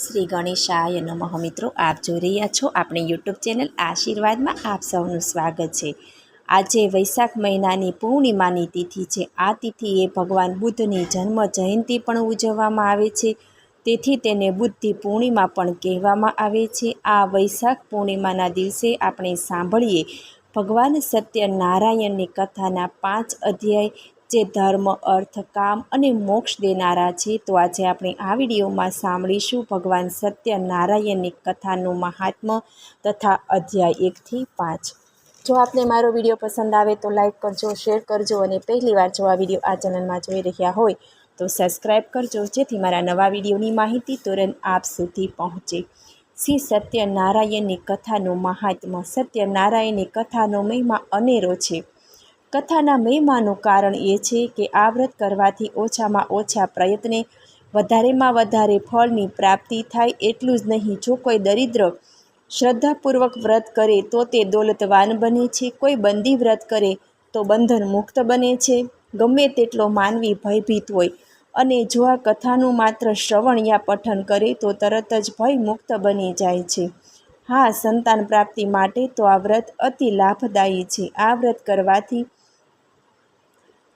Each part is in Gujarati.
શ્રી ગણેશાય નમઃ મિત્રો, આપ જોઈ રહ્યા છો આપણી યુટ્યુબ ચેનલ આશીર્વાદમાં આપ સૌનું સ્વાગત છે. આજે વૈશાખ મહિનાની પૂર્ણિમાની તિથિ છે. આ તિથિએ ભગવાન બુદ્ધની જન્મ જયંતિ પણ ઉજવવામાં આવે છે. તેથી તેને બુદ્ધિ પૂર્ણિમા પણ કહેવામાં આવે છે. આ વૈશાખ પૂર્ણિમાના દિવસે આપણે સાંભળીએ ભગવાન સત્યનારાયણની કથાના પાંચ અધ્યાય જે ધર્મ, અર્થ, કામ અને મોક્ષ દેનારા છે, તો આજે આપણે આ વિડીયોમાં સાંભળીશું ભગવાન સત્યનારાયણની કથાનું મહાત્મ્ય તથા અધ્યાય એકથી પાંચ. જો આપને મારો વીડિયો પસંદ આવે તો લાઈક કરજો, શેર કરજો અને પહેલીવાર જો આ વીડિયો આ ચેનલમાં જોઈ રહ્યા હોય તો સબસ્ક્રાઈબ કરજો, જેથી મારા નવા વિડીયોની માહિતી તુરંત આપ સુધી પહોંચે. શ્રી સત્યનારાયણની કથાનું મહાત્મ્ય સત્યનારાયણની કથાનો મહિમા અનેરો છે. કથાના મહિમાનું કારણ એ છે કે આ વ્રત કરવાથી ઓછામાં ઓછા પ્રયત્ને વધારેમાં વધારે ફળની પ્રાપ્તિ થાય એટલું જ નહીં. જો કોઈ દરિદ્ર શ્રદ્ધાપૂર્વક વ્રત કરે તો તે દોલતવાન બને છે. કોઈ બંદી વ્રત કરે તો બંધન મુક્ત બને છે. ગમે તેટલો માનવી ભયભીત હોય અને જો આ કથાનું માત્ર શ્રવણ યા પઠન કરે તો તરત જ ભય મુક્ત બની જાય છે. હા, સંતાન પ્રાપ્તિ માટે તો આ વ્રત અતિ લાભદાયી છે. આ વ્રત કરવાથી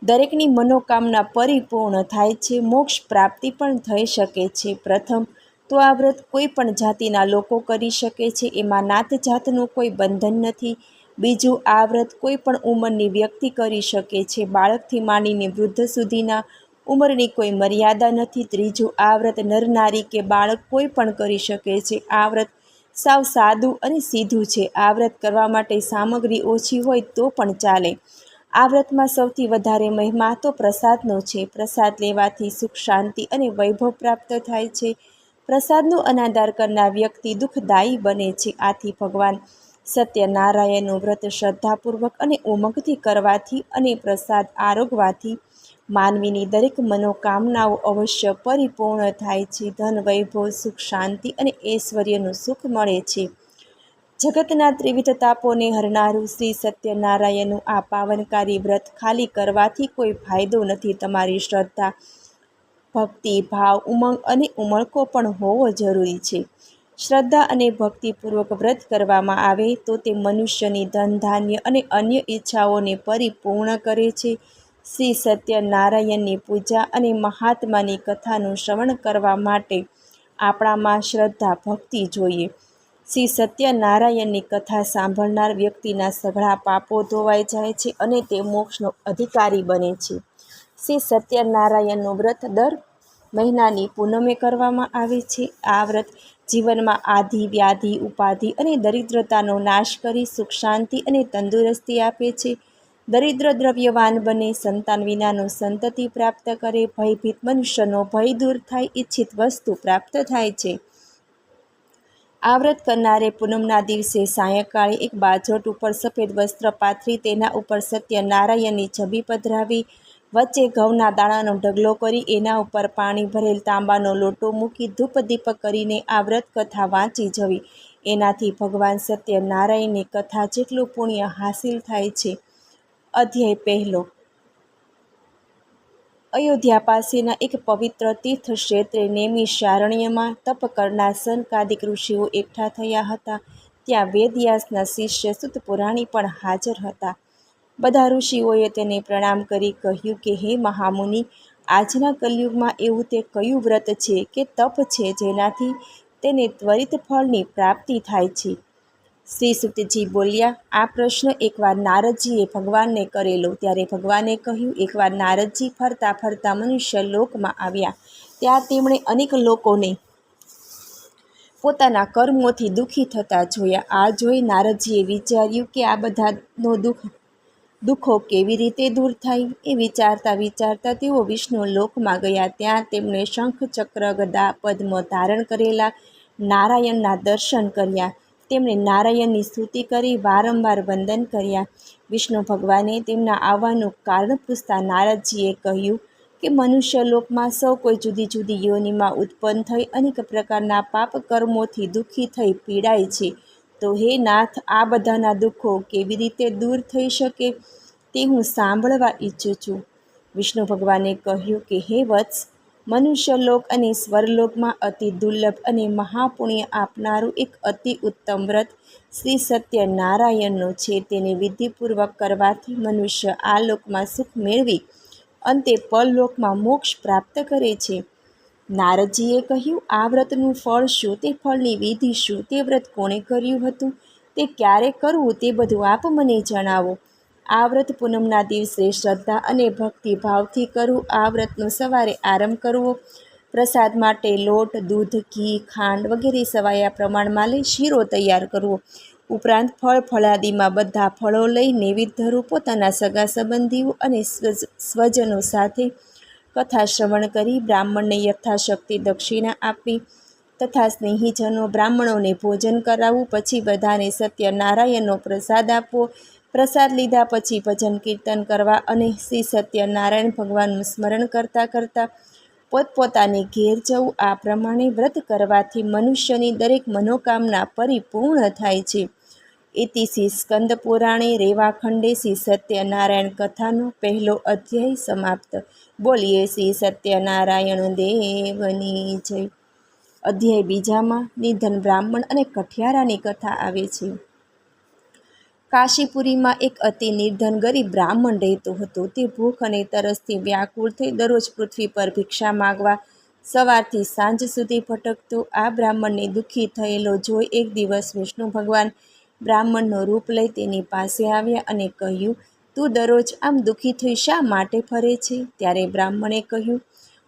દરેકની મનોકામના પરિપૂર્ણ થાય છે, મોક્ષ પ્રાપ્તિ પણ થઈ શકે છે. પ્રથમ, તો આ વ્રત કોઈ પણ જાતિના લોકો કરી શકે છે, એમાં નાત જાતનું કોઈ બંધન નથી. બીજું, આ વ્રત કોઈ પણ ઉંમરની વ્યક્તિ કરી શકે છે, બાળકથી માંડીને વૃદ્ધ સુધીના ઉંમરની કોઈ મર્યાદા નથી. ત્રીજું, આ વ્રત નરનારી કે બાળક કોઈ પણ કરી શકે છે, આ વ્રત સાવ સાદું અને સીધું છે. આ વ્રત કરવા માટે સામગ્રી ઓછી હોય તો પણ ચાલે. આ વ્રતમાં સૌથી વધારે મહિમા તો પ્રસાદનો છે. પ્રસાદ લેવાથી સુખ, શાંતિ અને વૈભવ પ્રાપ્ત થાય છે. પ્રસાદનો અનાદાર કરનાર વ્યક્તિ દુઃખદાયી બને છે. આથી ભગવાન સત્યનારાયણનું વ્રત શ્રદ્ધાપૂર્વક અને ઉમંગથી કરવાથી અને પ્રસાદ આરોગવાથી માનવીની દરેક મનોકામનાઓ અવશ્ય પરિપૂર્ણ થાય છે. ધન, વૈભવ, સુખ, શાંતિ અને ઐશ્વર્યનું સુખ મળે છે. જગતના ત્રિવિધ તાપોને હરનારું શ્રી સત્યનારાયણનું આ પાવનકારી વ્રત ખાલી કરવાથી કોઈ ફાયદો નથી તમારી શ્રદ્ધા, ભક્તિ, ભાવ, ઉમંગ અને ઉમળકો પણ હોવો જરૂરી છે. શ્રદ્ધા અને ભક્તિપૂર્વક વ્રત કરવામાં આવે તો તે મનુષ્યની ધન, ધાન્ય અને અન્ય ઈચ્છાઓને પરિપૂર્ણ કરે છે. શ્રી સત્યનારાયણની પૂજા અને મહાત્માની કથાનું શ્રવણ કરવા માટે આપણામાં શ્રદ્ધા, ભક્તિ જોઈએ. શ્રી સત્યનારાયણની કથા સાંભળનાર વ્યક્તિના સઘળા પાપો ધોવાઈ જાય છે અને તે મોક્ષનો અધિકારી બને છે. શ્રી સત્યનારાયણનું વ્રત દર મહિનાની પૂનમે કરવામાં આવે છે. આ વ્રત જીવનમાં આધિ, વ્યાધિ, ઉપાધિ અને દરિદ્રતાનો નાશ કરી સુખ, શાંતિ અને તંદુરસ્તી આપે છે. દરિદ્ર દ્રવ્યવાન બને સંતાન વિનાનો સંતતિ પ્રાપ્ત કરે, ભયભીત મનુષ્યનો ભય દૂર થાય, ઈચ્છિત વસ્તુ પ્રાપ્ત થાય છે. આ વ્રત કરનારે પૂનમના દિવસે સાયંકાળે એક બાજોટ ઉપર સફેદ વસ્ત્ર પાથરી તેના ઉપર સત્યનારાયણની છબી પધરાવી, વચ્ચે ઘઉંના દાણાનો ઢગલો કરી એના ઉપર પાણી ભરેલ તાંબાનો લોટો મૂકી ધૂપ દીપ કરીને આ વ્રત કથા વાંચી જવી. એનાથી ભગવાન સત્યનારાયણની કથા જેટલું પુણ્ય હાસિલ થાય છે. અધ્યાય પહેલો. અયોધ્યા પાસેના એક પવિત્ર તીર્થ ક્ષેત્રે નેમી શારણ્યમાં તપ કરનાર સનકાદિક ઋષિઓ એકઠા થયા હતા. ત્યાં વેદવ્યાસના શિષ્ય સુત પુરાણી પણ હાજર હતા. બધા ઋષિઓએ તેને પ્રણામ કરી કહ્યું કે, હે મહામુનિ, આજના કલયુગમાં એવું તે કયું વ્રત છે કે તપ છે જેનાથી તેને ત્વરિત ફળની પ્રાપ્તિ થાય છે? શ્રી સુતજી બોલ્યા, આ પ્રશ્ન એકવાર નારદજીએ ભગવાનને કરેલો. ત્યારે ભગવાને કહ્યું, એકવાર નારદજી ફરતા ફરતા મનુષ્ય લોકમાં આવ્યા. ત્યાં તેમણે અનેક લોકોને પોતાના કર્મોથી દુઃખી થતા જોયા. આ જોઈ નારદજીએ વિચાર્યું કે આ બધાનો દુઃખ, દુઃખો કેવી રીતે દૂર થાય? એ વિચારતા વિચારતા તેઓ વિષ્ણુ લોકમાં ગયા. ત્યાં તેમણે શંખ ચક્ર ગદા પદ્મ ધારણ કરેલા નારાયણના દર્શન કર્યા. તેમણે નારાયણની સ્તુતિ કરી, વારંવાર વંદન કર્યા. વિષ્ણુ ભગવાને તેમના આવવાનું કારણ પૂછતા નારદજીએ કહ્યું કે, મનુષ્ય લોકમાં સૌ કોઈ જુદી જુદી યોનિમાં ઉત્પન્ન થઈ અનેક પ્રકારના પાપ કર્મોથી દુઃખી થઈ પીડાય છે. તો હે નાથ, આ બધાના દુઃખો કેવી રીતે દૂર થઈ શકે તે હું સાંભળવા ઈચ્છું છું. વિષ્ણુ ભગવાને કહ્યું કે, હે વત્સ મનુષ્યલોક અને સ્વરલોકમાં અતિ દુર્લભ અને મહાપુણ્ય આપનારું એક અતિ ઉત્તમ વ્રત શ્રી સત્યનારાયણનું છે. તેને વિધિપૂર્વક કરવાથી મનુષ્ય આ લોકમાં સુખ મેળવી, અંતે પરલોકમાં મોક્ષ પ્રાપ્ત કરે છે. નારદજીએ કહ્યું, આ વ્રતનું ફળ શું? તે ફળની વિધિ શું? તે વ્રત કોણે કર્યું હતું? તે ક્યારે કરવું? તે બધું આપ મને જણાવો. આ વ્રત પૂનમના દિવસે શ્રદ્ધા અને ભક્તિભાવથી કરવું આ વ્રતનો સવારે આરંભ કરવો. પ્રસાદ માટે લોટ, દૂધ, ઘી, ખાંડ વગેરે સવાયા પ્રમાણમાં લઈ શીરો તૈયાર કરવો. ઉપરાંત ફળ ફળાદીમાં બધા ફળો લઈ નૈવેદ્ય ધરવું પોતાના સગા સંબંધીઓ અને સ્વજ, સ્વજનો સાથે કથા શ્રવણ કરી બ્રાહ્મણને યથાશક્તિ દક્ષિણા આપવી તથા સ્નેહીજનો બ્રાહ્મણોને ભોજન કરાવવું. પછી બધાને સત્યનારાયણનો પ્રસાદ આપવો. પ્રસાદ લીધા પછી ભજન કીર્તન કરવા અને શ્રી સત્યનારાયણ ભગવાનનું સ્મરણ કરતાં કરતાં પોતપોતાને ઘેર જવું આ પ્રમાણે વ્રત કરવાથી મનુષ્યની દરેક મનોકામના પરિપૂર્ણ થાય છે. ઇતિશ્રી સ્કંદ પુરાણે રેવાખંડે શ્રી સત્યનારાયણ કથાનો પહેલો અધ્યાય સમાપ્ત. બોલીએ શ્રી સત્યનારાયણ દેવની જય. અધ્યાય બીજામાં, નિધન બ્રાહ્મણ અને કઠિયારાની કથા આવે છે. કાશીપુરીમાં એક અતિ નિર્ધન ગરીબ બ્રાહ્મણ રહેતો હતો. તે ભૂખ અને તરસથી વ્યાકુળ થઈ દરરોજ પૃથ્વી પર ભિક્ષા માગવા સવારથી સાંજ સુધી ભટકતો, આ બ્રાહ્મણને દુઃખી થયેલો જોઈ એક દિવસ વિષ્ણુ ભગવાન બ્રાહ્મણનો રૂપ લઈ તેની પાસે આવ્યા અને કહ્યું, તું દરરોજ આમ દુઃખી થઈ શા માટે ફરે છે? ત્યારે બ્રાહ્મણે કહ્યું,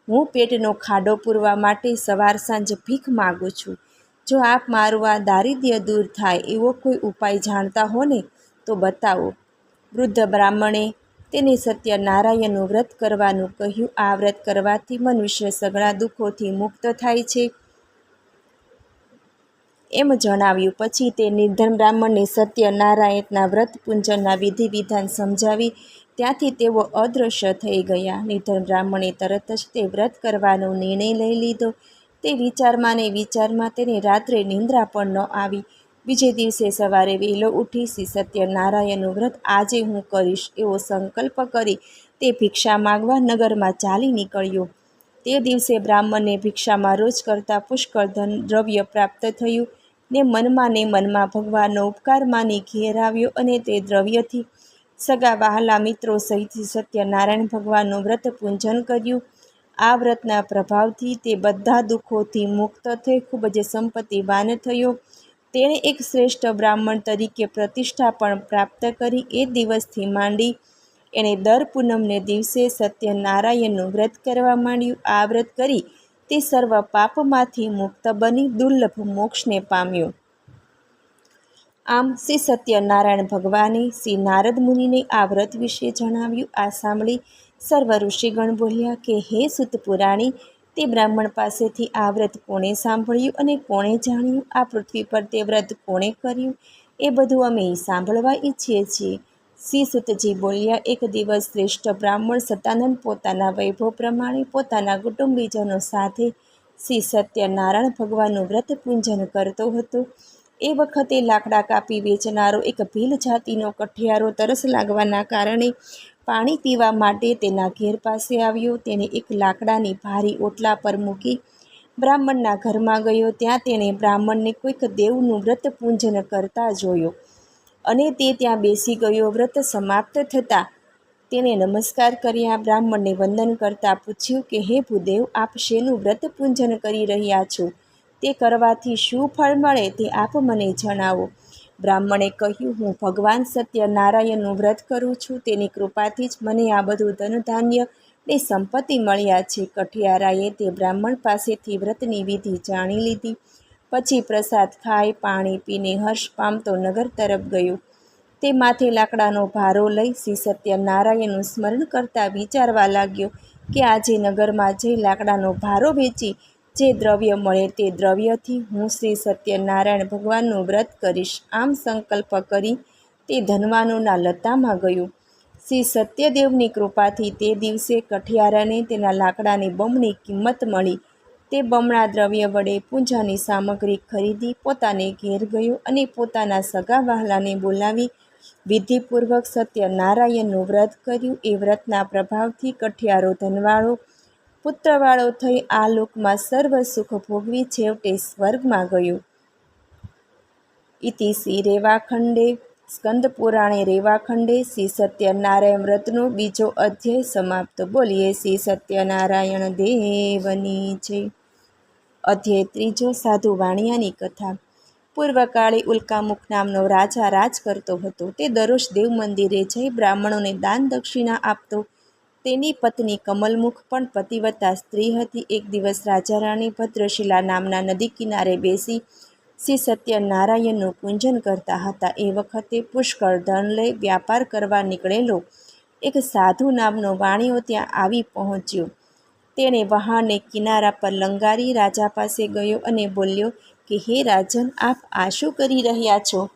હું પેટનો ખાડો પૂરવા માટે સવાર સાંજ ભીખ માગું છું. જો આપ મારું આ દારિદ્ર્ય દૂર થાય એવો કોઈ ઉપાય જાણતા હો ને તો બતાવો. વૃદ્ધ બ્રાહ્મણે તેને સત્યનારાયણનું વ્રત કરવાનું કહ્યું. આ વ્રત કરવાથી મનુષ્ય સઘળા દુઃખોથી મુક્ત થાય છે. એમ જણાવ્યું. પછી તે નિર્ધન બ્રાહ્મણને સત્યનારાયણના વ્રત પૂંજનના વિધિ વિધાન સમજાવી ત્યાંથી તેઓ અદૃશ્ય થઈ ગયા. નિર્ધન બ્રાહ્મણે તરત જ તે વ્રત કરવાનો નિર્ણય લઈ લીધો. તે વિચારમાં ને વિચારમાં તેને રાત્રે નિંદ્રા પણ ન આવી. બીજે દિવસે સવારે વહેલો ઉઠી શ્રી સત્યનારાયણનું વ્રત આજે હું કરીશ એવો સંકલ્પ કરી તે ભિક્ષા માગવા નગરમાં ચાલી નીકળ્યો. તે દિવસે બ્રાહ્મણને ભિક્ષામાં રોજ કરતાં પુષ્કળ ધન દ્રવ્ય પ્રાપ્ત થયું ને મનમાં ને મનમાં ભગવાનનો ઉપકાર માની ઘેર આવ્યો અને તે દ્રવ્યથી સગા વહાલા મિત્રો સહિત સત્યનારાયણ ભગવાનનું વ્રત પૂંજન કર્યું. આ વ્રતના પ્રભાવથી તે બધા દુઃખોથી મુક્ત થઈ ખૂબ જ સંપત્તિવાન થયો. તેણે એક શ્રેષ્ઠ બ્રાહ્મણ તરીકે પ્રતિષ્ઠા પણ પ્રાપ્ત કરી. એ દિવસથી માંડી એણે દર પૂનમને દિવસે સત્યનારાયણનું વ્રત કરવા માંડ્યું. આ વ્રત કરી તે સર્વ પાપમાંથી મુક્ત બની, દુર્લભ મોક્ષને પામ્યો. આમ શ્રી સત્યનારાયણ ભગવાને શ્રી નારદ મુનિને આ વ્રત વિશે જણાવ્યું. આ સાંભળી સર્વ ઋષિગણ બોલ્યા કે, હે સુત પુરાણી તે બ્રાહ્મણ પાસેથી આ વ્રત કોણે સાંભળ્યું અને કોણે જાણ્યું? આ પૃથ્વી પર તે વ્રત કોણે કર્યું? એ બધું અમે સાંભળવા ઈચ્છીએ છીએ. શ્રી સુતજી બોલ્યા, એક દિવસ શ્રેષ્ઠ બ્રાહ્મણ સતાનંદ પોતાના વૈભવ પ્રમાણે પોતાના કુટુંબીજનો સાથે શ્રી સત્યનારાયણ ભગવાનનું વ્રત પૂંજન કરતો હતો. એ વખતે લાકડા કાપી વેચનારો એક ભીલ જાતિનો કઠિયારો તરસ લાગવાના કારણે પાણી પીવા માટે તેના ઘેર પાસે આવ્યો. તેને એક લાકડાની ભારી ઓટલા પર મૂકી બ્રાહ્મણના ઘરમાં ગયો. ત્યાં તેણે બ્રાહ્મણને કોઈક દેવનું વ્રત પૂંજન કરતા જોયો અને તે ત્યાં બેસી ગયો. વ્રત સમાપ્ત થતાં તેણે નમસ્કાર કર્યા. બ્રાહ્મણને વંદન કરતાં પૂછ્યું કે, હે ભૂદેવ, આપ શેનું વ્રત પૂંજન કરી રહ્યા છો? તે કરવાથી શું ફળ મળે તે આપ મને જણાવો. બ્રાહ્મણે કહ્યું, હું ભગવાન સત્યનારાયણનું વ્રત કરું છું. તેની કૃપાથી જ મને આ બધું ધનધાન્ય ને સંપત્તિ મળ્યા છે. કઠિયારાએ તે બ્રાહ્મણ પાસેથી વ્રતની વિધિ જાણી લીધી. પછી પ્રસાદ ખાઈ, પાણી પીને હર્ષ પામતો નગર તરફ ગયો. તે માથે લાકડાનો ભારો લઈ શ્રી સત્યનારાયણનું સ્મરણ કરતાં વિચારવા લાગ્યો કે આજે નગરમાં જઈ લાકડાનો ભારો વેચી જે દ્રવ્ય મળે તે દ્રવ્યથી હું શ્રી સત્યનારાયણ ભગવાનનું વ્રત કરીશ. આમ સંકલ્પ કરી તે ધનવાનોના લતામાં ગયું. શ્રી સત્યદેવની કૃપાથી તે દિવસે કઠિયારાને તેના લાકડાની બમણી કિંમત મળી. તે બમણા દ્રવ્ય વડે પૂજાની સામગ્રી ખરીદી પોતાને ઘેર ગયો અને પોતાના સગા વહાલાને બોલાવી વિધિપૂર્વક સત્યનારાયણનું વ્રત કર્યું. એ વ્રતના પ્રભાવથી કઠિયારો ધનવાળો પુત્રવાળો થઈ આ લોકમાં સર્વ સુખ ભોગવી છેવટે સ્વર્ગમાં ગયો. ઇતિ શ્રી રેવાખંડે સ્કંદપુરાણે રેવાખંડે, શ્રી સત્યનારાયણ વ્રતનો બીજો અધ્યાય સમાપ્ત. બોલીએ, શ્રી સત્યનારાયણ દેવની જય. અધ્યાય ત્રીજો, સાધુ વાણિયાની કથા. પૂર્વકાળે ઉલ્કામુખ નામનો રાજા રાજ કરતો હતો. તે દરરોજ દેવ મંદિરે જઈ બ્રાહ્મણોને દાન દક્ષિણા આપતો. તેની પત્ની કમલમુખ પણ પતિવતા સ્ત્રી હતી. એક દિવસ રાજા રાણી ભદ્રશિલા નામના નદી કિનારે બેસી શ્રી સત્યનારાયણનું પૂજન કરતા હતા. એ વખતે પુષ્કળ ધન લઈ વ્યાપાર કરવા નીકળેલો એક સાધુ નામનો વાણિયો ત્યાં આવી પહોંચ્યો. તેણે વહાણને કિનારા પર લંગારી રાજા પાસે ગયો અને બોલ્યો કે, હે રાજન, આપ આ શું કરી રહ્યા છો?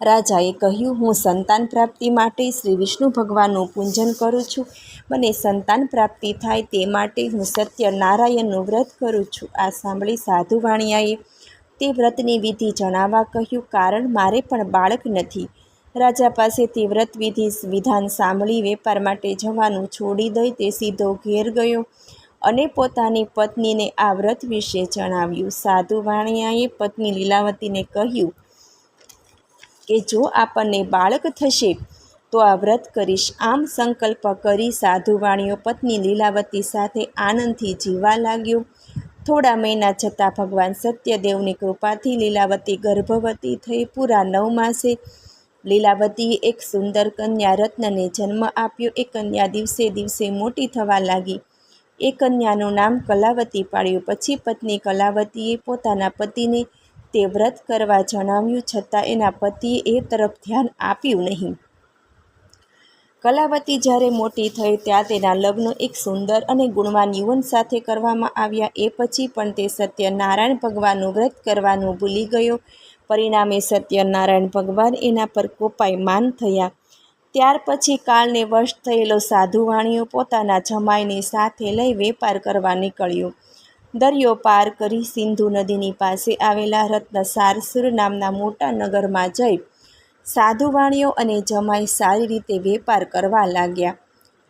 રાજાએ કહ્યું, હું સંતાન પ્રાપ્તિ માટે શ્રી વિષ્ણુ ભગવાનનું પૂજન કરું છું. મને સંતાન પ્રાપ્તિ થાય તે માટે હું સત્ય નારાયણનું વ્રત કરું છું. આ સાંભળી સાધુ વાણિયાએ તે વ્રતની વિધિ જણાવવા કહ્યું, કારણ મારે પણ બાળક નથી. રાજા પાસેથી વ્રત વિધિ વિધાન સાંભળી વેપાર માટે જવાનું છોડી દઈ તે સીધો ઘેર ગયો અને પોતાની પત્નીને આ વ્રત વિશે જણાવ્યું. સાધુ વાણિયાએ પત્ની લીલાવતીને કહ્યું કે જો આપણને બાળક થશે, તો આ વ્રત કરીશ. આમ સંકલ્પ કરી સાધુવાણીઓ પત્ની લીલાવતી સાથે આનંદથી જીવવા લાગ્યો. થોડા મહિના જતાં ભગવાન સત્યદેવની કૃપાથી લીલાવતી ગર્ભવતી થઈ પૂરા નવ માસે. લીલાવતીએ એક સુંદર કન્યા રત્નને જન્મ આપ્યો. એ કન્યા દિવસે દિવસે મોટી થવા લાગી. એ કન્યાનું નામ કલાવતી પાડ્યું. પછી પત્ની કલાવતીએ પોતાના પતિને તે વ્રત કરવા જણાવ્યું છતાં એના પતિએ એ તરફ ધ્યાન આપ્યું નહીં. કલાવતી જ્યારે મોટી થઈ ત્યાં તેના લગ્ન એક સુંદર અને ગુણવાન યુવન સાથે કરવામાં આવ્યા. એ પછી પણ તે સત્યનારાયણ ભગવાનનું વ્રત કરવાનું ભૂલી ગયો. પરિણામે સત્યનારાયણ ભગવાન એના પર કોપાયમાન થયા. ત્યાર પછી કાળને વશ થયેલો સાધુ વાણીઓ પોતાના જમાઈને સાથે લઈ વેપાર કરવા નીકળ્યો. દરિયો પાર કરી સિંધુ નદીની પાસે આવેલા રત્નસારસુર નામના મોટા નગરમાં જઈ સાધુવાણીઓ અને જમાઈ સારી રીતે વેપાર કરવા લાગ્યા.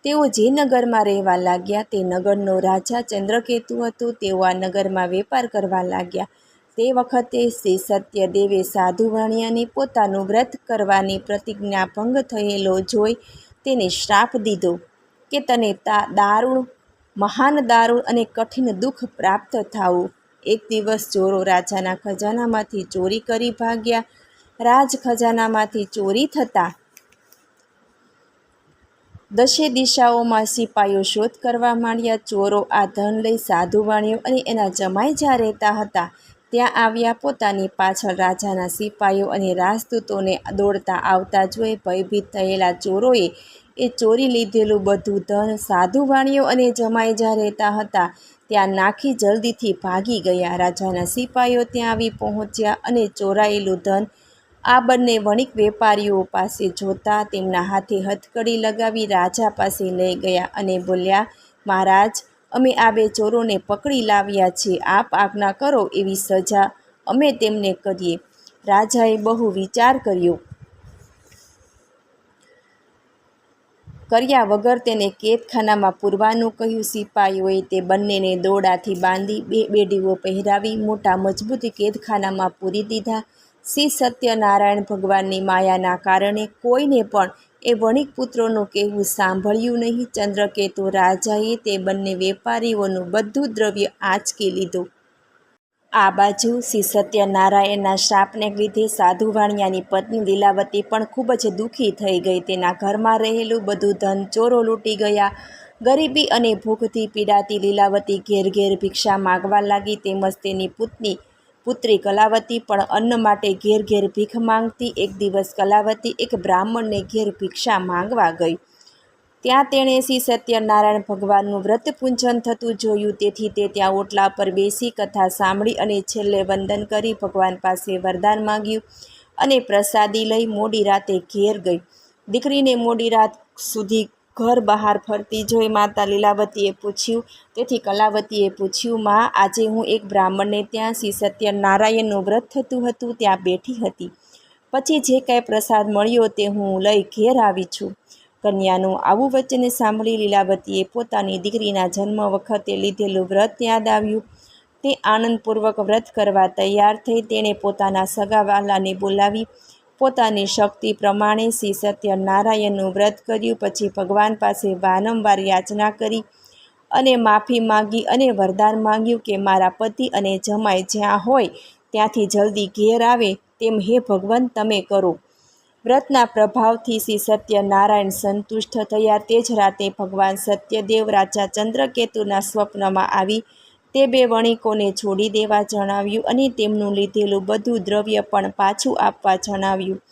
તેઓ જે નગરમાં રહેવા લાગ્યા તે નગરનો રાજા ચંદ્રકેતુ હતું. તેઓ આ નગરમાં વેપાર કરવા લાગ્યા. તે વખતે શ્રી સત્યદેવે સાધુવાણીયાને પોતાનું વ્રત કરવાની પ્રતિજ્ઞા ભંગ થયેલો જોઈ તેને શ્રાપ દીધો કે તને તા, દારૂણ મહાન દારૂણ અને કઠિન દુઃખ પ્રાપ્ત થાવું. એક દિવસ ચોરો રાજાના ખજાનામાંથી ચોરી કરી ભાગ્યા. રાજ ખજાનામાંથી ચોરી થતાં. દશે દિશાઓમાં સિપાઈઓ શોધ કરવા માંડ્યા. ચોરો આ ધન લઈ સાધુવાણીઓ અને એના જમાઈ જ્યાં રહેતા હતા, ત્યાં આવ્યા પોતાની પાછળ રાજાના સિપાઈઓ અને રાજદૂતોને દોડતા આવતા જોઈ ભયભીત થયેલા ચોરોએ એ ચોરી લીધેલું બધું ધન સાધુ વાણીઓ અને જમાઈ જ્યાં રહેતા હતા, ત્યાં નાખી જલ્દીથી ભાગી ગયા. રાજાના સિપાઈઓ ત્યાં આવી પહોંચ્યા અને ચોરાયેલું ધન આ બંને વણિક વેપારીઓ પાસે જોતા તેમના હાથે હથકડી લગાવી રાજા પાસે લઈ ગયા અને બોલ્યા, મહારાજ, અમે આ બે ચોરોને પકડી લાવ્યા છે આપ આજ્ઞા કરો એવી સજા અમે તેમને કરીએ. રાજાએ બહુ વિચાર કર્યો. કર્યા વગર તેને કેદખાનામાં પૂરવાનું કહ્યું. સિપાહીઓએ તે બંનેને દોડાથી બાંધી બે બેડીઓ પહેરાવી મોટા મજબૂત કેદખાનામાં પૂરી દીધા. શ્રી સત્યનારાયણ ભગવાનની માયાના કારણે કોઈને પણ એ વણિક પુત્રોનું કહેવું સાંભળ્યું નહીં. ચંદ્રકેતુ રાજાએ તે બંને વેપારીઓનું બધું દ્રવ્ય આંચકી લીધું. આ બાજુ શ્રી સત્યનારાયણના શાપને લીધે સાધુ વાણિયાની પત્ની લીલાવતી પણ ખૂબ જ દુઃખી થઈ ગઈ. તેના ઘરમાં રહેલું બધું ધન ચોરો લૂંટી ગયા. ગરીબી અને ભૂખથી પીડાતી લીલાવતી ઘેર ઘેર ભિક્ષા માગવા લાગી. તેમજ તેની પુત્ની, પુત્રી કલાવતી પણ અન્ન માટે ઘેર ઘેર ભીખ માંગતી. એક દિવસ કલાવતી એક બ્રાહ્મણને ઘેર ભિક્ષા માંગવા ગઈ. ત્યાં તેણે શ્રી સત્યનારાયણ ભગવાનનું વ્રત પૂંજન થતું જોયું, તેથી તે ત્યાં ઓટલા પર બેસી કથા સાંભળી અને છેલ્લે વંદન કરી ભગવાન પાસે વરદાન માંગ્યું અને પ્રસાદી લઈ મોડી રાતે ઘેર ગઈ. દીકરીને મોડી રાત સુધી ઘર બહાર ફરતી જોઈ માતા લીલાવતીએ પૂછ્યું, તેથી કલાવતીએ પૂછ્યું, માં, આજે હું એક બ્રાહ્મણને ત્યાં શ્રી સત્યનારાયણનું વ્રત થતું હતું, ત્યાં બેઠી હતી. પછી જે કાંઈ પ્રસાદ મળ્યો તે હું લઈ ઘેર આવી છું. કન્યાનું આવું વચન સાંભળી લીલાવતીએ પોતાની દીકરીના જન્મ વખતે લીધેલું વ્રત યાદ આવ્યું. તે આનંદપૂર્વક વ્રત કરવા તૈયાર થઈ તેણે પોતાના સગાવાલાને બોલાવી. પોતાની શક્તિ પ્રમાણે શ્રી સત્યનારાયણનું વ્રત કર્યું, પછી ભગવાન પાસે વારંવાર યાચના કરી અને માફી માંગી અને વરદાન માંગ્યું કે મારા પતિ અને જમાઈ જ્યાં હોય ત્યાંથી જલ્દી ઘેર આવે તેમ હે ભગવાન, તમે કરો. વ્રતના પ્રભાવથી શ્રી સત્યનારાયણ સંતુષ્ટ થયા. તે જ રાતે ભગવાન સત્યદેવ રાજા ચંદ્રકેતુના સ્વપ્નમાં આવી તે બે વણિકોને છોડી દેવા જણાવ્યું અને તેમનું લીધેલું બધું દ્રવ્ય પણ પાછું આપવા જણાવ્યું.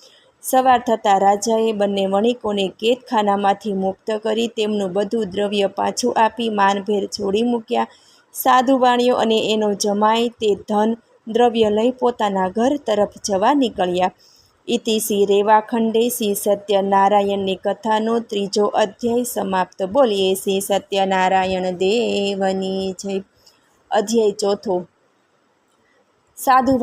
સવાર થતાં રાજાએ બંને વણિકોને કેદખાનામાંથી મુક્ત કરી તેમનું બધું દ્રવ્ય પાછું આપી માનભેર છોડી મૂક્યા. સાધુ સાધુવાણીઓ અને એનો જમાય તે ધન દ્રવ્ય લઈ પોતાના ઘર તરફ જવા નીકળ્યા. ઇતિ શ્રી રેવાખંડે શ્રી સત્યનારાયણની કથાનો ત્રીજો અધ્યાય સમાપ્ત. બોલીએ શ્રી સત્યનારાયણ દેવની જય. અધ્યાય ચોથો. સાધુ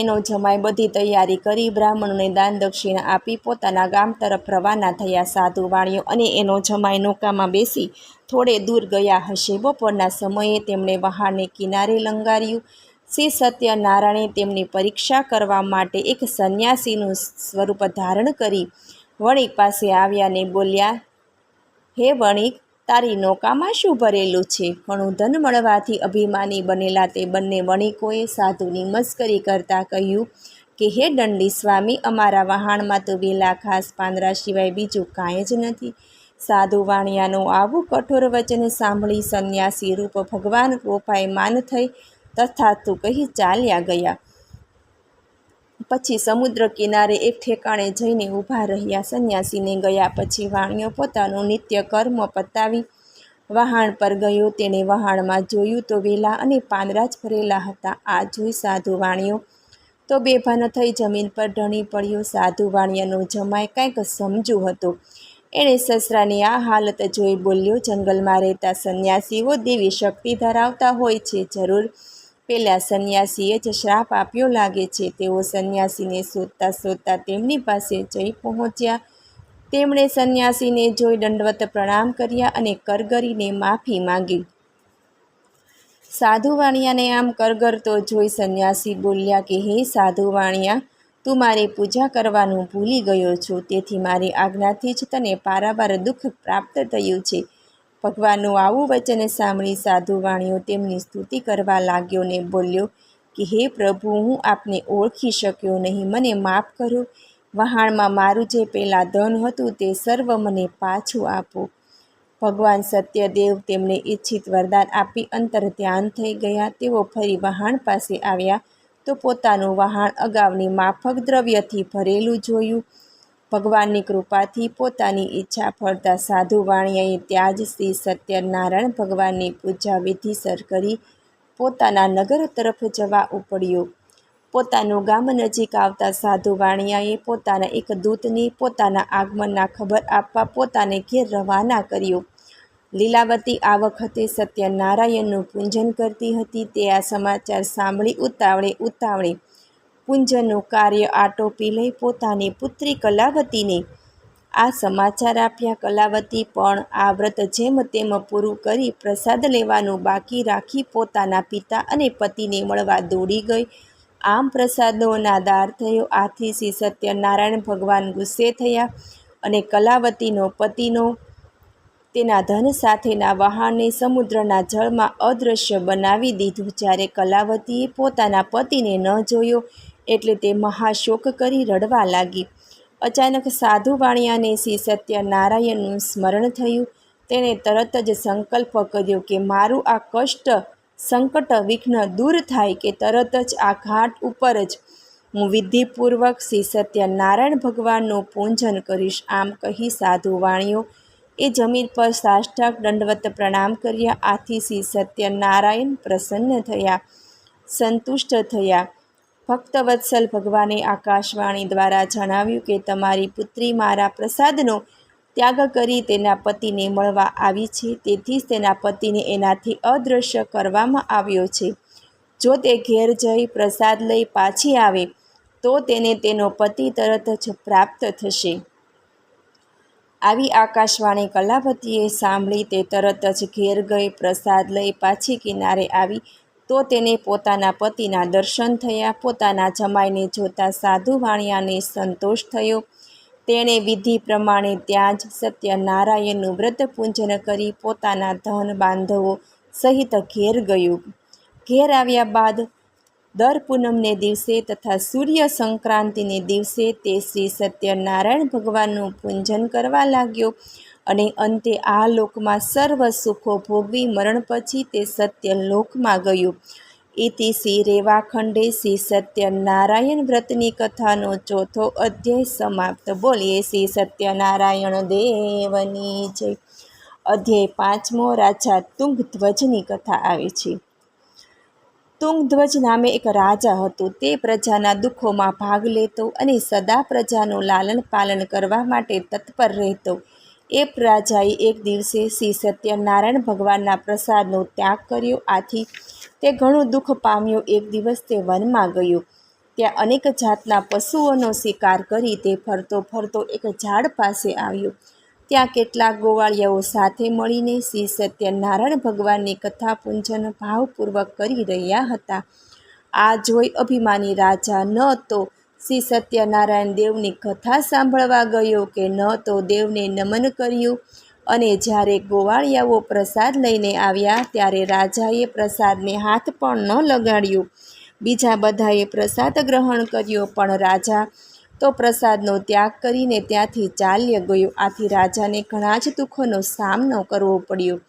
એનો જમાય બધી તૈયારી કરી બ્રાહ્મણોને દાન દક્ષિણા આપી પોતાના ગામ તરફ રવાના થયા સાધુ વાણીઓ અને એનો જમાય નૌકામાં બેસી થોડે દૂર ગયા હશે. બપોરના સમયે તેમણે વહાણને કિનારે લંગાર્યું. શ્રી સત્યનારાયણે તેમની પરીક્ષા કરવા માટે એક સંન્યાસીનું સ્વરૂપ ધારણ કરી વણિક પાસે આવ્યા ને બોલ્યા, હે વણિક, તારી નૌકામાં શું ભરેલું છે? ઘણું ધન મળવાથી અભિમાની બનેલા તે બંને વણિકોએ સાધુની મસ્કરી કરતાં કહ્યું કે, હે દંડી સ્વામી, અમારા વહાણમાં તો વેલા ખાસ પાંદરા સિવાય બીજું કાંઈ જ નથી. સાધુ વાણિયાનું આવું કઠોર વચન સાંભળી સંન્યાસી રૂપ ભગવાન માન થઈ તથા તું કહી ચાલ્યા ગયા. પછી સમુદ્ર કિનારે એક ઠેકાણે જઈને ઊભા રહ્યા. સંન્યાસીને ગયા પછી વાણિયો પોતાનું નિત્ય કર્મ પતાવી વહાણ પર ગયો. તેણે વહાણમાં જોયું તો વેલા અને પાંદરા જ ભરેલા હતા. આ જોઈ સાધુ વાણિયો તો બેભાન થઈ જમીન પર ઢણી પડ્યો. સાધુ વાણિયાનો જમાય કંઈક સમજુ હતો. એણે સસરાની આ હાલત જોઈ બોલ્યો, જંગલમાં રહેતા સંન્યાસીઓ દેવી શક્તિ ધરાવતા હોય છે, જરૂર. પેલા સંન્યાસીએ જ શ્રાપ આપ્યો લાગે છે. તેઓ સંન્યાસીને શોધતા શોધતા તેમની પાસે જઈ પહોંચ્યા. તેમણે સંન્યાસીને જોઈ દંડવત પ્રણામ કર્યા અને કરગરીને માફી માંગી. સાધુ વાણિયાને આમ કરગરતો જોઈ સંન્યાસી બોલ્યા કે, હે સાધુ વાણિયા તું મારી પૂજા કરવાનું ભૂલી ગયો છું. તેથી મારી આજ્ઞાથી જ તને પારાવાર દુઃખ પ્રાપ્ત થયું છે. ભગવાનનું આવું વચન સાંભળી સાધુ વાણીઓ તેમની સ્તુતિ કરવા લાગ્યો ને બોલ્યો, કે હે પ્રભુ, હું આપને ઓળખી શક્યો નહીં. મને માફ કરો. વહાણમાં મારું જે પહેલાં ધન હતું તે સર્વ મને પાછું આપો. ભગવાન સત્યદેવ તેમને ઈચ્છિત વરદાન આપી અંતર ધ્યાન થઈ ગયા. તેઓ ફરી વહાણ પાસે આવ્યા તો પોતાનું વહાણ અગાઉની માફક દ્રવ્યથી ભરેલું જોયું. ભગવાનની કૃપાથી પોતાની ઈચ્છા ફળતા સાધુ વાણિયાએ ત્યાં જ શ્રી સત્યનારાયણ ભગવાનની પૂજા વિધિસર કરી પોતાના નગર તરફ જવા ઉપડ્યો. પોતાનું ગામ નજીક આવતા સાધુ વાણિયાએ પોતાના એક દૂતની પોતાના આગમનના ખબર આપવા પોતાને ઘેર રવાના કર્યો. લીલાવતી આ વખતે સત્યનારાયણનું પૂજન કરતી હતી તે આ સમાચાર સાંભળી ઉતાવળે ઉતાવળે પૂંજનનું કાર્ય આટોપી લઈ પોતાની પુત્રી કલાવતીને. આ સમાચાર આપ્યા કલાવતી પણ આ વ્રત જેમ તેમ પૂરું કરી પ્રસાદ લેવાનું બાકી રાખી પોતાના પિતા અને પતિને મળવા દોડી ગઈ. આમ પ્રસાદનો નાદાર થયો. આથી શ્રી સત્યનારાયણ ભગવાન ગુસ્સે થયા અને કલાવતીનો પતિનો તેના ધન સાથેના વહાણને સમુદ્રના જળમાં અદૃશ્ય બનાવી દીધું. જ્યારે કલાવતીએ પોતાના પતિને ન જોયો એટલે તે મહાશોક કરી રડવા લાગી. અચાનક સાધુ વાણિયાને શ્રી સત્યનારાયણનું સ્મરણ થયું. તેણે તરત જ સંકલ્પ કર્યો કે મારું આ કષ્ટ, સંકટ વિઘ્ન દૂર થાય કે તરત જ આ ઘાટ ઉપર જ. હું વિધિપૂર્વક શ્રી સત્યનારાયણ ભગવાનનું પૂજન કરીશ. આમ કહી સાધુ વાણીઓ, એ જમીન પર સાષ્ટાંગ દંડવત પ્રણામ કર્યા. આથી શ્રી સત્યનારાયણ પ્રસન્ન થયા, સંતુષ્ટ થયા. ભક્તવત્સલ ભગવાને આકાશવાણી દ્વારા જણાવ્યું કે તમારી પુત્રી મારા પ્રસાદનો ત્યાગ કરી તેના પતિને મળવા આવી છે. તેથી જ તેના પતિને એનાથી અદૃશ્ય કરવામાં આવ્યો છે. જો તે ઘેર જઈ પ્રસાદ લઈ પાછી આવે, તો તેને તેનો પતિ તરત જ પ્રાપ્ત થશે. આવી આકાશવાણી કલાપતિએ સાંભળી તે તરત જ ઘેર ગઈ પ્રસાદ લઈ પાછી કિનારે આવી તો તેને પોતાના પતિના દર્શન થયા. પોતાના જમાઈને જોતાં સાધુ વાણિયાને સંતોષ થયો. તેણે વિધિ પ્રમાણે ત્યાં જ સત્યનારાયણનું વ્રત પૂજન કરી પોતાના ધન બાંધવો સહિત ઘેર ગયું. ઘેર આવ્યા બાદ દર પૂનમને દિવસે તથા સૂર્ય સંક્રાંતિને દિવસે તે શ્રી સત્યનારાયણ ભગવાનનું પૂજન કરવા લાગ્યો. અને અંતે આ લોકમાં સર્વ સુખો ભોગવી મરણ પછી તે સત્ય લોકમાં ગયું. ઇતિ શ્રી રેવાખંડે શ્રી સત્યનારાયણ વ્રતની કથાનો ચોથો અધ્યાય સમાપ્ત. બોલીએ શ્રી સત્યનારાયણ દેવની જય. અધ્યાય પાંચમો રાજા તુંગધ્વજની કથા આવે છે. તુંગધ્વજ નામે એક રાજા હતો. તે પ્રજાના દુઃખોમાં ભાગ લેતો અને સદા પ્રજાનું લાલન પાલન કરવા માટે તત્પર રહેતો. એ રાજાએ એક દિવસે શ્રી સત્યનારાયણ ભગવાનના પ્રસાદનો ત્યાગ કર્યો. આથી તે ઘણું દુઃખ પામ્યો. એક દિવસ તે વનમાં ગયો. ત્યાં અનેક જાતના પશુઓનો શિકાર કરી તે ફરતો ફરતો એક ઝાડ પાસે આવ્યો. ત્યાં કેટલાક ગોવાળિયાઓ સાથે મળીને શ્રી સત્યનારાયણ ભગવાનની કથા પૂંજન ભાવપૂર્વક કરી રહ્યા હતા. આ જોઈ અભિમાની રાજા ન તો શ્રી સત્યનારાયણ દેવની કથા સાંભળવા ગયો કે ન તો દેવને નમન કર્યું. અને જ્યારે ગોવાળિયાઓ પ્રસાદ લઈને આવ્યા, ત્યારે રાજાએ પ્રસાદને હાથ પણ ન લગાડ્યું. બીજા બધાએ પ્રસાદ ગ્રહણ કર્યો, પણ રાજા તો પ્રસાદનો ત્યાગ કરીને ત્યાંથી ચાલ્ય ગયો. આથી રાજાને ઘણા જ દુઃખોનો સામનો કરવો પડ્યો.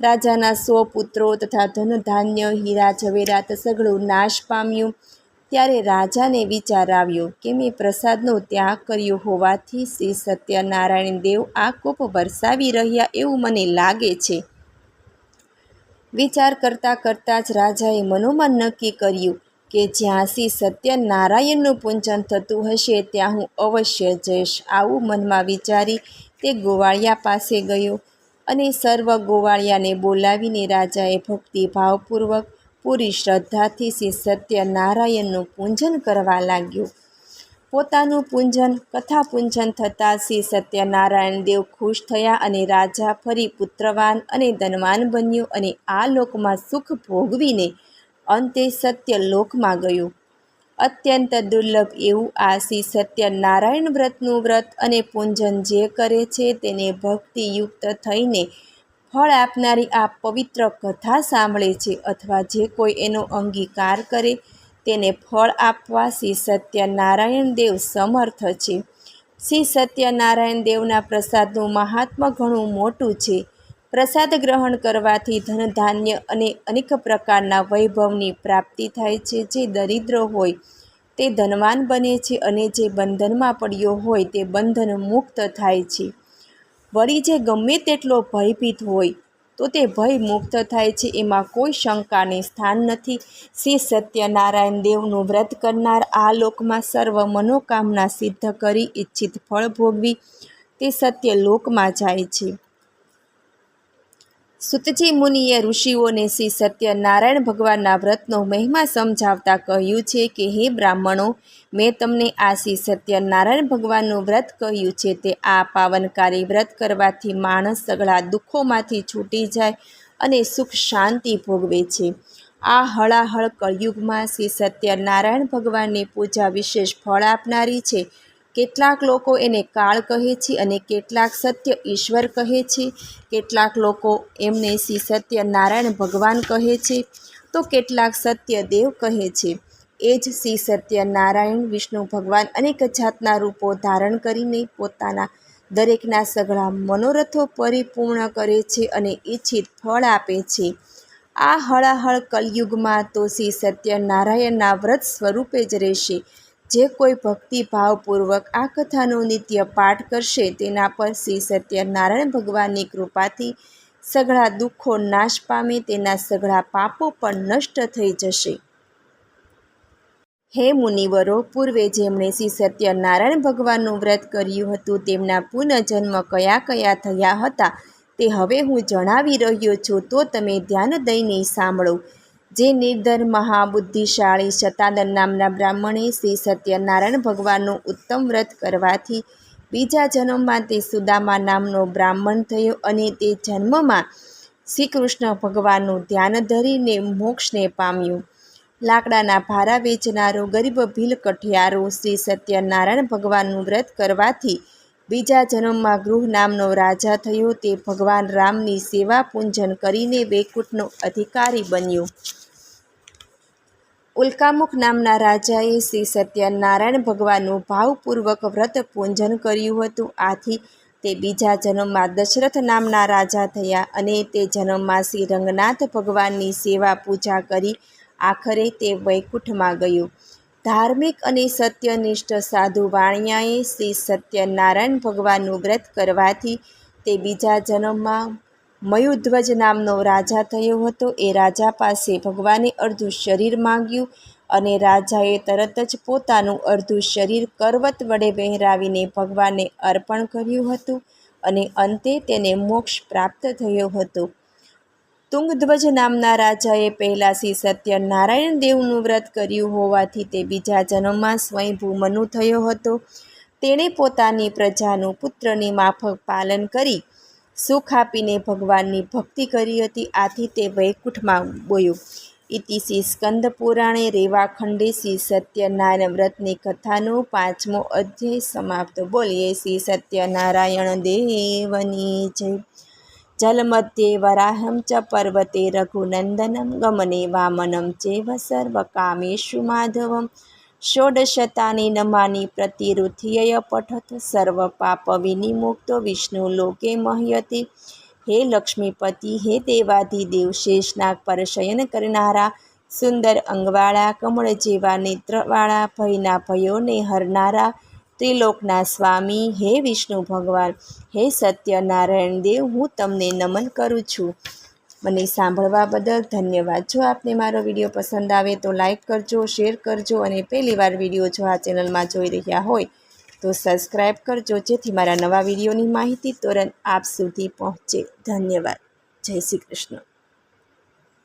રાજાના સો પુત્રો તથા ધન ધાન્ય હીરા ઝવેરાત સઘળું નાશ પામ્યું. ત્યારે રાજાને વિચાર આવ્યો કે મેં પ્રસાદનો ત્યાગ કર્યો હોવાથી શ્રી સત્યનારાયણ દેવ આ કોપ વરસાવી રહ્યા એવું મને લાગે છે. વિચાર કરતાં કરતાં જ રાજાએ મનોમન નક્કી કર્યું કે જ્યાં શ્રી સત્યનારાયણનું પૂજન થતું હશે ત્યાં હું અવશ્ય જઈશ. આવું મનમાં વિચારી તે ગોવાળિયા પાસે ગયો અને સર્વ ગોવાળિયાને બોલાવીને રાજાએ ભક્તિભાવપૂર્વક પૂરી શ્રદ્ધાથી શ્રી સત્યનારાયણનું પૂજન કરવા લાગ્યું. પોતાનું પૂજન કથા પૂજન થતાં શ્રી સત્યનારાયણ દેવ ખુશ થયા અને રાજા ફરી પુત્રવાન અને ધનવાન બન્યો અને આ લોકમાં સુખ ભોગવીને અંતે સત્ય લોકમાં ગયું. અત્યંત દુર્લભ એવું આ શ્રી સત્યનારાયણ વ્રતનું વ્રત અને પૂજન જે કરે છે તેને ભક્તિયુક્ત થઈને ફળ આપનારી આ પવિત્ર કથા સાંભળે છે અથવા જે કોઈ એનો અંગીકાર કરે, તેને ફળ આપવા શ્રી સત્યનારાયણ દેવ સમર્થ છે. શ્રી સત્યનારાયણ દેવના પ્રસાદનું મહાત્મ્ય ઘણું મોટું છે. પ્રસાદ ગ્રહણ કરવાથી ધન ધાન્ય અને અનેક પ્રકારના વૈભવની પ્રાપ્તિ થાય છે. જે દરિદ્ર હોય, તે ધનવાન બને છે અને જે બંધનમાં પડ્યો હોય, તે બંધન મુક્ત થાય છે. વળી જે ગમે તેટલો ભયભીત હોય, તો તે ભય મુક્ત થાય છે. એમાં કોઈ શંકાને સ્થાન નથી. શ્રી સત્યનારાયણ દેવનું વ્રત કરનાર આ લોકમાં સર્વ મનોકામના સિદ્ધ કરી ઈચ્છિત ફળ ભોગવી તે સત્ય લોકમાં જાય છે. સુતજી મુનિએ ઋષિઓને શ્રી સત્યનારાયણ ભગવાનના વ્રતનો મહિમા સમજાવતા કહ્યું છે કે, હે બ્રાહ્મણો, મેં તમને આ શ્રી સત્યનારાયણ ભગવાનનું વ્રત કહ્યું છે. તે આ પાવનકારી વ્રત કરવાથી માણસ સગળા દુઃખોમાંથી છૂટી જાય અને સુખ શાંતિ ભોગવે છે. આ હળાહળ કળયુગમાં શ્રી સત્યનારાયણ ભગવાનની પૂજા વિશેષ ફળ આપનારી છે. કેટલાક લોકો એને કાળ કહે છે અને કેટલાક સત્ય ઈશ્વર કહે છે. કેટલાક લોકો એમને શ્રી સત્ય નારાયણ ભગવાન કહે છે. તો કેટલાક સત્ય દેવ કહે છે. એ જ શ્રી સત્ય નારાયણ વિષ્ણુ ભગવાન અનેક જાતના રૂપો ધારણ કરીને પોતાના દરેકના સઘળા મનોરથો પરિપૂર્ણ કરે છે અને ઈચ્છિત ફળ આપે છે. આ હળાહળ કલયુગમાં તો શ્રી સત્યનારાયણના વ્રત સ્વરૂપે જ રહેશે. જે કોઈ ભક્તિભાવપૂર્વક આ કથાનો નિત્ય પાઠ કરશે, તેના પર શ્રી સત્યનારાયણ ભગવાનની કૃપાથી સઘળા દુઃખો નાશ પામે, તેના સઘળા પાપો પણ નષ્ટ થઈ જશે. હે મુનિવરો, પૂર્વે જેમણે શ્રી સત્યનારાયણ ભગવાનનું વ્રત કર્યું હતું, તેમના પુનઃજન્મ કયા કયા થયા હતા, તે હવે હું જણાવી રહ્યો છું, તો તમે ધ્યાન દઈને સાંભળો. જે નિર્ધર મહાબુદ્ધિશાળી શતાનંદ નામના બ્રાહ્મણે શ્રી સત્યનારાયણ ભગવાનનું ઉત્તમ વ્રત કરવાથી બીજા જન્મમાં તે સુદામા નામનો બ્રાહ્મણ થયો અને તે જન્મમાં શ્રી કૃષ્ણ ભગવાનનું ધ્યાન ધરીને મોક્ષને પામ્યું. લાકડાના ભારા વેચનારો ગરીબ ભીલ કઠિયારો શ્રી સત્યનારાયણ ભગવાનનું વ્રત કરવાથી બીજા જન્મમાં ગૃહ નામનો રાજા થયો. તે ભગવાન રામની સેવા પૂંજન કરીને વૈકુંઠનો અધિકારી બન્યો. ઉલ્કામુખ નામના રાજાએ શ્રી સત્યનારાયણ ભગવાનનું ભાવપૂર્વક વ્રત પૂંજન કર્યું હતું. આથી તે બીજા જન્મમાં દશરથ નામના રાજા થયા અને તે જન્મમાં શ્રી રંગનાથ ભગવાનની સેવા પૂજા કરી આખરે તે વૈકુંઠમાં ગયો. ધાર્મિક અને સત્યનિષ્ઠ સાધુ વાણિયાએ શ્રી સત્યનારાયણ ભગવાનનું વ્રત કરવાથી તે બીજા જન્મમાં મયુધ્વજ નામનો રાજા થયો હતો. એ રાજા પાસે ભગવાને અડધું શરીર માંગ્યું અને રાજાએ તરત જ પોતાનું અડધું શરીર કરવત વડે વહેરાવીને ભગવાનને અર્પણ કર્યું હતું અને અંતે તેને મોક્ષ પ્રાપ્ત થયો હતો. તુંગધ્વજ નામના રાજાએ પહેલાં શ્રી સત્યનારાયણ દેવનું વ્રત કર્યું હોવાથી તે બીજા જન્મમાં સ્વયંભૂ મનુ થયો હતો. તેણે પોતાની પ્રજાનું પુત્રની માફક પાલન કરી સુખ આપીને ભગવાનની ભક્તિ કરી હતી. આથી તે વૈકુંઠમાં બોયો ઇતિશ્રી સ્કંદ પુરાણે રેવાખંડે શ્રી સત્યનારાયણ વ્રતની કથાનો પાંચમો અધ્યાય સમાપ્ત. બોલીએ, શ્રી સત્યનારાયણ દેવની જય. જલમધ્યે વરાહમ ચ પર્વતે રઘુનંદનમ. ગમને વામનમ ચેવ સર્વકામેષુ માધવમ. ષોડશતાની નમાની પ્રતિરુથ્યય પઠત સર્વ પાપ વિનિમુક્તો વિષ્ણુ લોકે મહ્યતિ. હે લક્ષ્મીપતિ, હે દેવાધિદેવ, શેષનાગ પર શયન કરનારા, સુંદર અંગવાળા, કમળ જેવા નેત્રવાળા, ભયના ભયોને હરનારા, ત્રિલોકના સ્વામી, હે વિષ્ણુ ભગવાન, હે સત્યનારાયણ દેવ, હું તમને નમન કરું છું. મને સાંભળવા બદલ ધન્યવાદ. જો આપને મારો વીડિયો પસંદ આવે તો લાઈક કરજો, શેર કરજો અને પહેલીવાર વીડિયો જો આ ચેનલમાં જોઈ રહ્યા હોય તો સબસ્ક્રાઈબ કરજો, જેથી મારા નવા વિડીયોની માહિતી તુરંત આપ સુધી પહોંચે. ધન્યવાદ. જય શ્રી કૃષ્ણ.